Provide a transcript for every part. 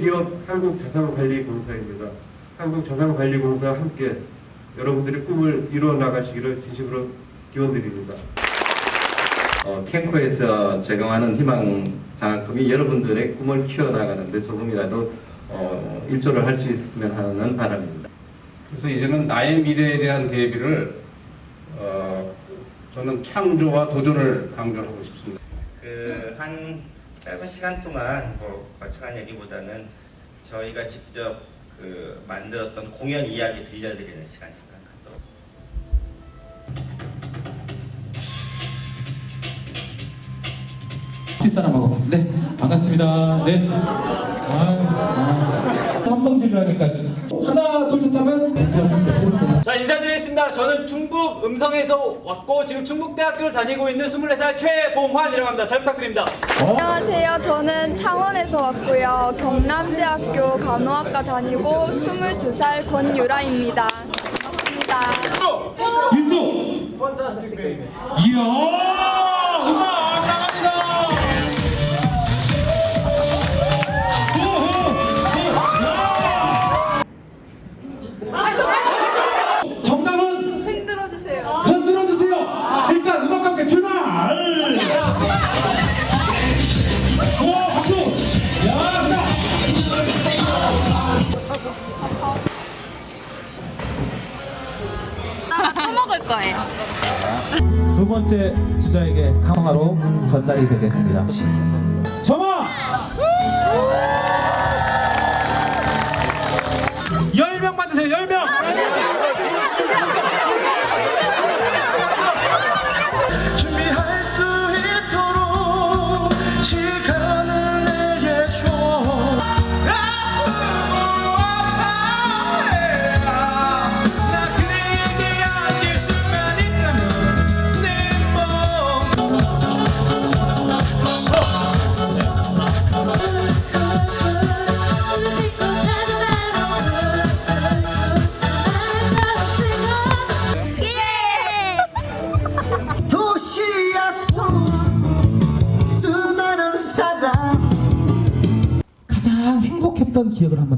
기업 한국자산관리공사입니다. 한국자산관리공사와 함께 여러분들의 꿈을 이루어 나가시기를 진심으로 기원드립니다. 어, 캔코에서 제공하는 희망 장학금이 여러분들의 꿈을 키워나가는 데 조금이라도 어, 일조를 할 수 있었으면 하는 바람입니다. 그래서 이제는 나의 미래에 대한 대비를 어, 저는 창조와 도전을 강조하고 싶습니다. 그한 짧은 시간 동안 뭐 거창한 얘기보다는 저희가 직접 그 만들었던 공연 이야기 들려드리는 시간 잠깐 갖도록. 뒷사람하고 네 반갑습니다 네 아, 한방질을 하니까 하나 둘 셋 하면 자 인사드리겠습니다. 저는 충북 음성에서 왔고 지금 충북대학교를 다니고 있는 24살 최봉환이라고 합니다. 잘 부탁드립니다. 안녕하세요. 저는 창원에서 왔고요. 경남대학교 간호학과 다니고 22살 권유라입니다. 반갑습니다. 일조 이야 번째 주자에게 강화로 전달이 되겠습니다. 정아. 열명 받으세요. 열 명.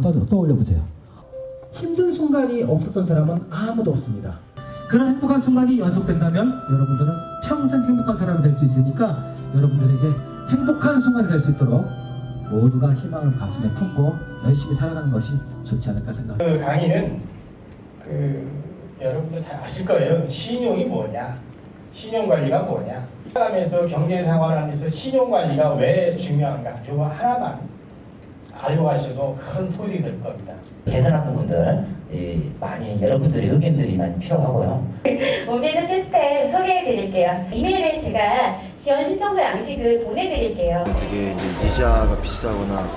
한번 떠, 떠올려 보세요. 힘든 순간이 없었던 사람은 아무도 없습니다. 그런 행복한 순간이 연속된다면 여러분들은 평생 행복한 사람이 될 수 있으니까 여러분들에게 행복한 순간이 될 수 있도록 모두가 희망을 가슴에 품고 열심히 살아가는 것이 좋지 않을까 생각합니다. 그 강의는 그 여러분들 잘 아실 거예요. 신용이 뭐냐, 신용 관리가 뭐냐. 하면서 경제 생활하면서 신용 관리가 왜 중요한가. 이거 하나만 알고 가셔도 큰 소리 될 겁니다. 계산하는 분들 이, 많이 여러분들의 의견들이 많이 필요하고요. 몸되는 시스템 소개해 드릴게요. 이메일에 제가 지원 신청서 양식을 보내드릴게요. 되게 이제 이자가 비싸거나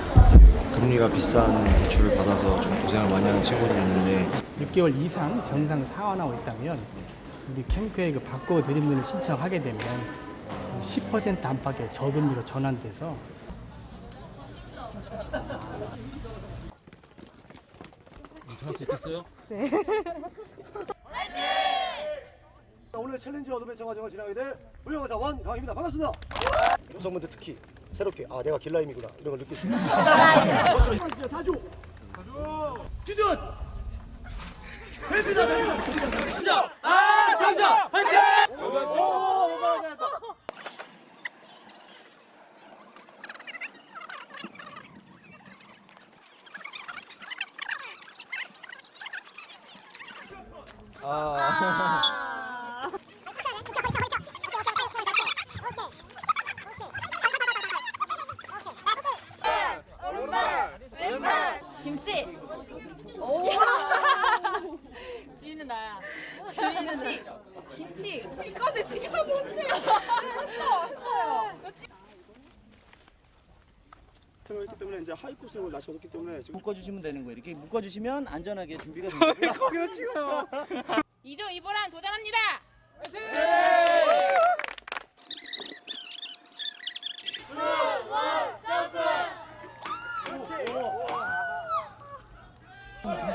금리가 비싼 대출을 받아서 좀 고생을 많이 하는 친구들이 있는데 6개월 이상 정상 상환하고 있다면 우리 캠프에 그 바꿔 드림을 신청하게 되면 10% 안팎의 저금리로 전환돼서 오늘 챌린지 어드벤처 과정을 진행하게 될 훌륭한사 원강입니다. 반갑습니다. 여성분들 특히 새롭게 아 내가 길라임이구나 이런 걸 느낄 수 있습니다. 박수로 진짜 사주. 사주. 기준. 회비다 회비. 아 삼자 화이팅! 김치. 오. 주인은 나야. 주인은 김치. 김치. 이거는 지금 못해요. 했어, 했어요. 있기 때문에 이제 하이 코스를 다시 얻었기 때문에 지금 묶어주시면 되는 거예요. 이렇게 묶어주시면 안전하게 준비가 됩니다. 이조 이보람 도전합니다.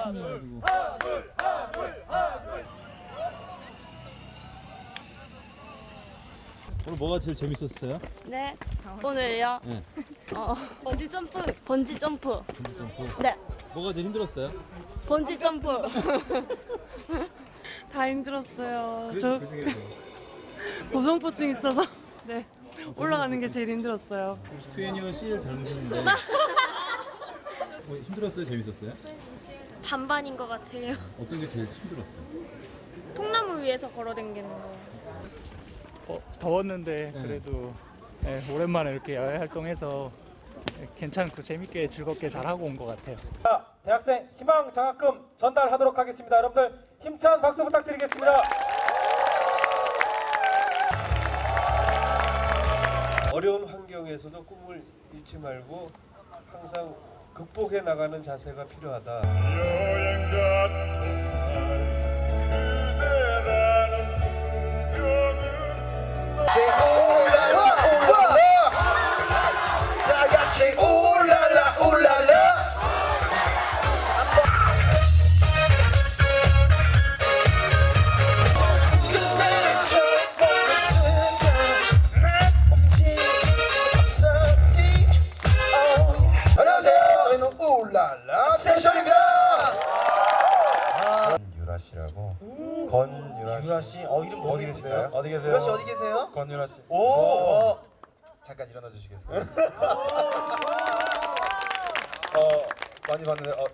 오늘 뭐가 제일 재밌었어요? 네. 오늘요. 네. 어, 번지 점프. 번지 점프. 점프. 네. 뭐가 제일 힘들었어요? 번지 점프. 다 힘들었어요. 그- 저 그중에서 고소공포증 있어서 네 올라가는 게 제일 힘들었어요. 투애니원 씨를 닮으셨는데 뭐 힘들었어요? 재밌었어요? 반반인 것 같아요. 어떤 게 제일 힘들었어요? 통나무 위에서 걸어다니는 거. 어, 더웠는데 그래도 예, 오랜만에 이렇게 야외 활동해서 예, 괜찮고 재밌게 즐겁게 잘 하고 온 것 같아요. 대학생 희망 장학금 전달하도록 하겠습니다. 여러분들 힘찬 박수 부탁드리겠습니다. 어려운 환경에서도 꿈을 잃지 말고 항상 극복해 나가는 자세가 필요하다. 나 씨, 어 어디? 계실까요? 어디 계세요? 유라 씨 어디 계세요? 건유라 씨. 오, 어. 잠깐 일어나 주시겠어요? 어 많이 봤는데 어,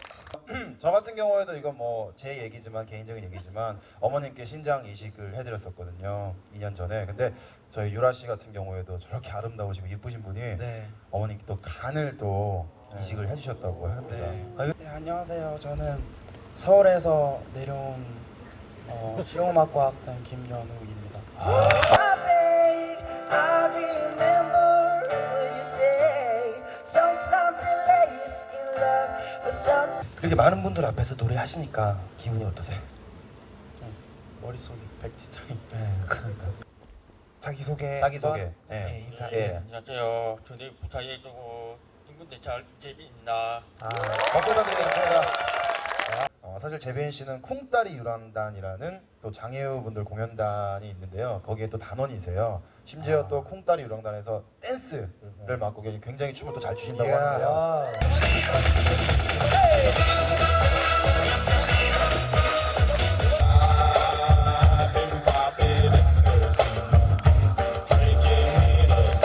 저 같은 경우에도 이건 뭐 제 얘기지만 개인적인 얘기지만 어머님께 신장 이식을 해드렸었거든요 2년 전에 근데 저희 유라 씨 같은 경우에도 저렇게 아름다우시고 예쁘신 분이 네. 어머님께 또 간을 또 이식을 해주셨다고 합니다 아, 네, 안녕하세요. 저는 서울에서 내려온 어, 실용음악과 학생 김연우입니다. 그렇게 많은 분들 앞에서 노래하시니까 기분이 어떠세요? 머릿속이 백지장이 네, 그러니까 자기소개 자기소개. 한번, 예. 네, 인사 예. 안녕하세요. 저는 부산에도 인근대 잘 재미있나. 아, 박수 부탁드리겠습니다. 어, 사실 재배인 씨는 쿵따리 유랑단이라는 또 장애우분들 공연단이 있는데요. 거기에 또 단원이세요. 심지어 또 쿵따리 유랑단에서 댄스를 맡고 계신 굉장히 춤을 또 잘 추신다고. 하는데요.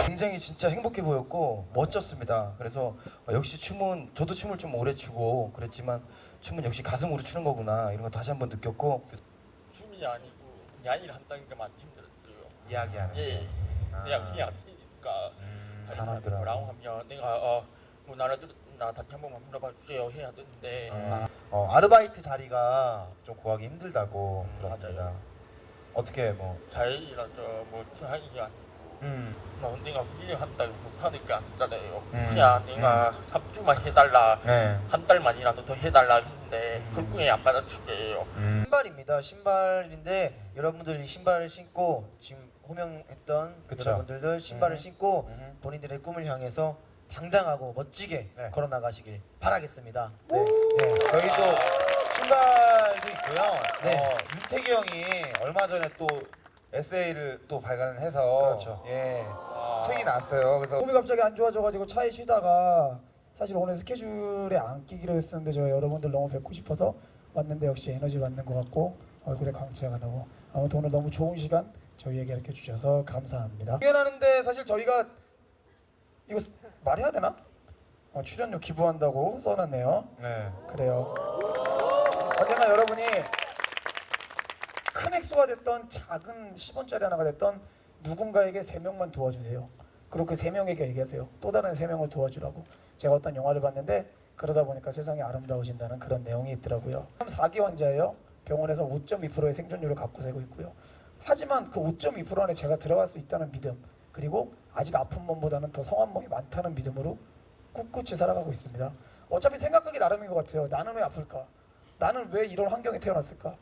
굉장히 진짜 행복해 보였고 멋졌습니다. 그래서 어, 역시 춤은 저도 춤을 좀 오래 추고 그랬지만 춤은 역시 가슴으로 추는 거구나 이런 거 다시 한번 느꼈고 춤이 아니고 야일 한다는 게 많이 힘들었어요. 이야기하는 예. 아. 그냥 뛰니까 단어들하고. 뭐라고 하면 내가 어 뭐 나라들 나 다시 한번 물어봐 주세요 해야 되는데 어, 아르바이트 자리가 좀 구하기 힘들다고 음, 들었습니다. 어떻게 뭐 자일이라서 뭐게 아니고 음. 뭐 내가 일을 한다고 못하니까 안 되잖아요. 음. 그냥 내가 3주만 해달라 네. 한 달만이라도 더 해달라 했는데 그거에 안 받아주게요. 신발입니다. 신발인데 여러분들 이 신발을 신고 지금 호명했던 그쵸. 여러분들도 신발을 음. 신고 음. 본인들의 꿈을 향해서 당당하고 멋지게 네. 걸어 나가시길 바라겠습니다. 네. 네, 저희도 신발도 있고요. 네. 어, 윤태기 형이 얼마 전에 또 에세이를 또 발간을 해서 그렇죠. 예 책이 났어요. 그래서 몸이 갑자기 안 좋아져가지고 차에 쉬다가 사실 오늘 스케줄에 안 끼기로 했었는데 저 여러분들 너무 뵙고 싶어서 왔는데 역시 에너지 받는 것 같고 얼굴에 광채가 나고 아무튼 오늘 너무 좋은 시간 저희에게 이렇게 주셔서 감사합니다. 공연하는데 사실 저희가 이거 말해야 되나? 어, 출연료 기부한다고 써놨네요. 네. 그래요. 언젠가 여러분이 큰 액수가 됐던 작은 10원짜리 하나가 됐던 누군가에게 세 명만 도와주세요. 그리고 그세 명에게 얘기하세요. 또 다른 세 명을 도와주라고. 제가 어떤 영화를 봤는데 그러다 보니까 세상이 아름다워진다는 그런 내용이 있더라고요. 4기 환자예요. 병원에서 5.2%의 생존율을 갖고 살고 있고요. 하지만 그 5.2% 안에 제가 들어갈 수 있다는 믿음 그리고 아직 아픈 몸보다는 더 성한 몸이 많다는 믿음으로 꿋꿋이 살아가고 있습니다. 어차피 생각하기 나름인 것 같아요. 나는 왜 아플까? 나는 왜 이런 환경에 태어났을까?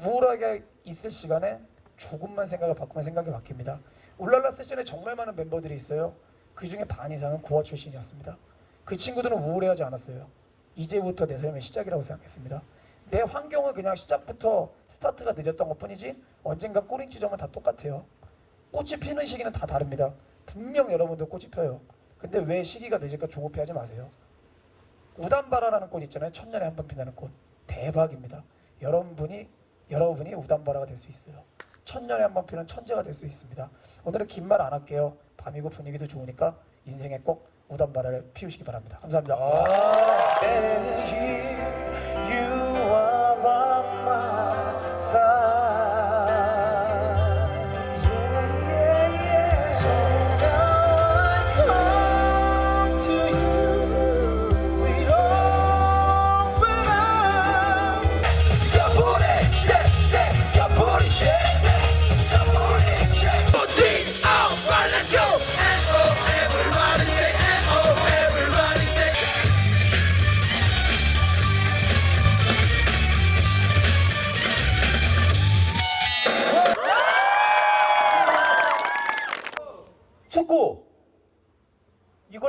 우울하게 있을 시간에 조금만 생각을 바꾸면 생각이 바뀝니다. 울랄라 세션에 정말 많은 멤버들이 있어요. 그 중에 반 이상은 고아 출신이었습니다. 그 친구들은 우울해하지 않았어요. 이제부터 내 삶의 시작이라고 생각했습니다. 내 환경은 그냥 시작부터 스타트가 늦었던 것 뿐이지 언젠가 꼬링 지점은 다 똑같아요. 꽃이 피는 시기는 다 다릅니다. 분명 여러분도 꽃이 펴요. 근데 왜 시기가 늦을까 조급해하지 마세요. 우담바라라는 꽃 있잖아요. 천년에 한 번 피는 꽃. 대박입니다. 여러분이 여러분이 우담바라가 될 수 있어요. 천년에 한 번 피는 천재가 될 수 있습니다. 오늘은 긴 말 안 할게요. 밤이고 분위기도 좋으니까 인생에 꼭 우담바라를 피우시기 바랍니다. 감사합니다. 축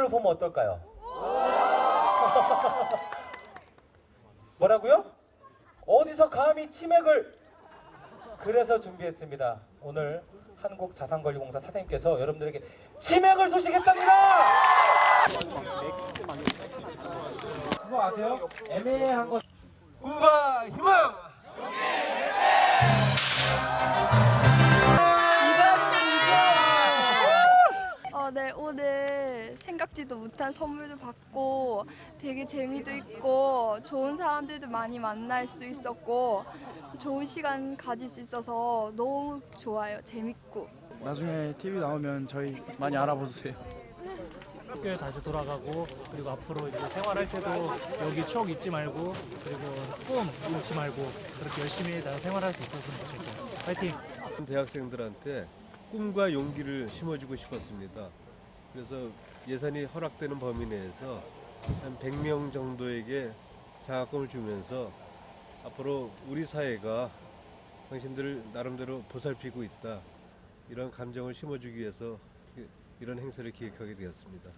이걸로 보면 어떨까요? 뭐라고요? 어디서 감히 치맥을 그래서 준비했습니다. 오늘 한국자산관리공사 사장님께서 여러분들에게 치맥을 소식했답니다. 그거 아세요? 애매한 거 꿈과 희망. 생각지도 못한 선물도 받고 되게 재미도 있고 좋은 사람들도 많이 만날 수 있었고 좋은 시간 가질 수 있어서 너무 좋아요. 재밌고. 나중에 TV 나오면 저희 많이 알아보세요. 학교에 다시 돌아가고 그리고 앞으로 이제 생활할 때도 여기 추억 잊지 말고 그리고 꿈 잃지 말고 그렇게 열심히 잘 생활할 수 있었으면 좋겠어요. 파이팅! 대학생들한테 꿈과 용기를 심어주고 싶었습니다. 그래서 예산이 허락되는 범위 내에서 한 100명 정도에게 장학금을 주면서 앞으로 우리 사회가 당신들을 나름대로 보살피고 있다 이런 감정을 심어주기 위해서 이런 행사를 기획하게 되었습니다.